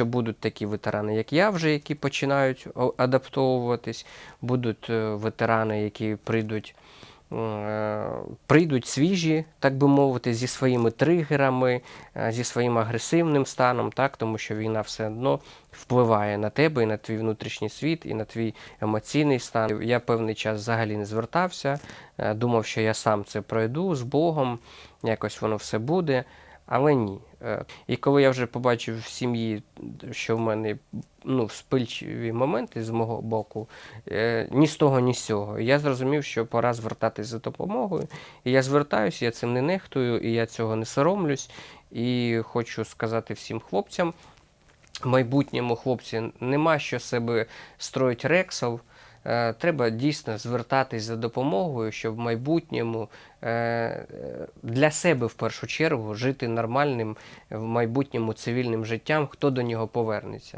Що будуть такі ветерани, як я, вже які починають адаптовуватись, будуть е, ветерани, які прийдуть, е, прийдуть свіжі, так би мовити, зі своїми тригерами, е, зі своїм агресивним станом, так, тому що війна все одно впливає на тебе і на твій внутрішній світ, і на твій емоційний стан. Я певний час взагалі не звертався, думав, що я сам це пройду з Богом, якось воно все буде. Але ні. Е, І коли я вже побачив в сім'ї, що в мене ну, вспильчиві моменти з мого боку, е, ні з того, ні з цього, я зрозумів, що пора звертатись за допомогою. І я звертаюся, я цим не нехтую, і я цього не соромлюсь. І хочу сказати всім хлопцям, майбутньому хлопці, нема що себе строїть рексов. Е, Треба дійсно звертатись за допомогою, щоб в майбутньому е, для себе в першу чергу жити нормальним в майбутньому цивільним життям, хто до нього повернеться.